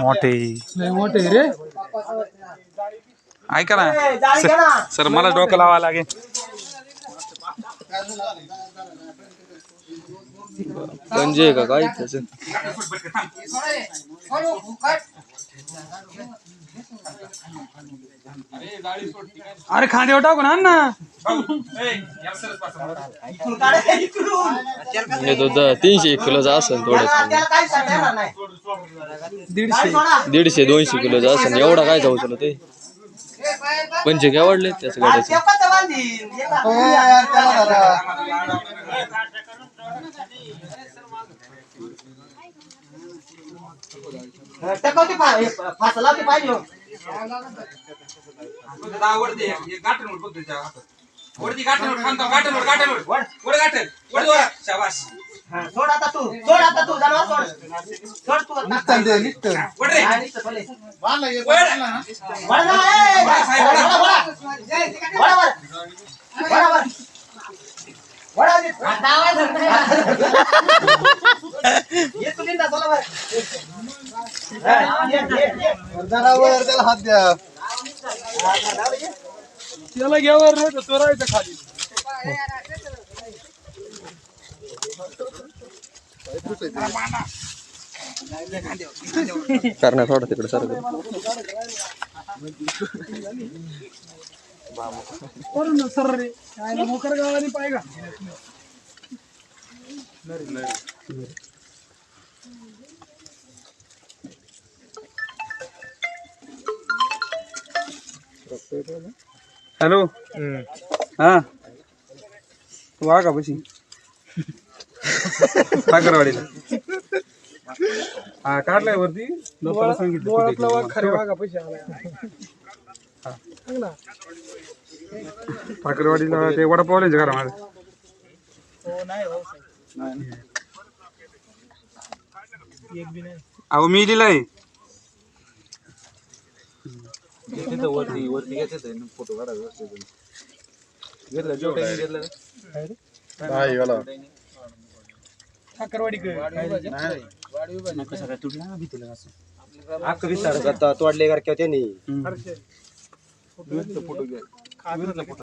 मोठे. लय मोठे रे. ऐका ना. सर- सर मला डोकं लावा लागेल. गंजे का काय? त्याचं अरे खांद्यावर टाकून आण ना म्हणजे तो द- तीनशे एक किलोचा असेल थोडं. दीडशे. दीडशे दोनशे किलोचा असेल एवढा काय जाऊ तुला ते? पंचे काय वाढले. त्याचं गाड्याचं फासला पाहिजे वरती गाठण वरती शाबास. सोड आता तू सोड आता तू जनावर सोड सोड तू आता. रे हा, निघतं. वर वळा ना, ए, वळा, वळा, वळा. वळा, वळा. वळा, वळा. वळा, ये. ये तू लिंदा, चला वर. हा, ये, ये, ये. त्याला घ्यावर रे तो राहायचं खाली करणार थोडा तिकडे सर. बरं ना सर रे काय मोकर गावाने पाय का हॅलो हा. तू वा का पशी. साखरवाडीला हा काढलाय वरती. लोकांना सांगितलं डोळ्यातला वाघ कुठे खरे वाघा पैसे आलाय चांगला साखरवाडीला ते वडापावलेच घरा माझं हो नाही हो एक बी नाही. अहो मी दिलाय. साखरवाडी तोडले का त्यांनी. हर्षे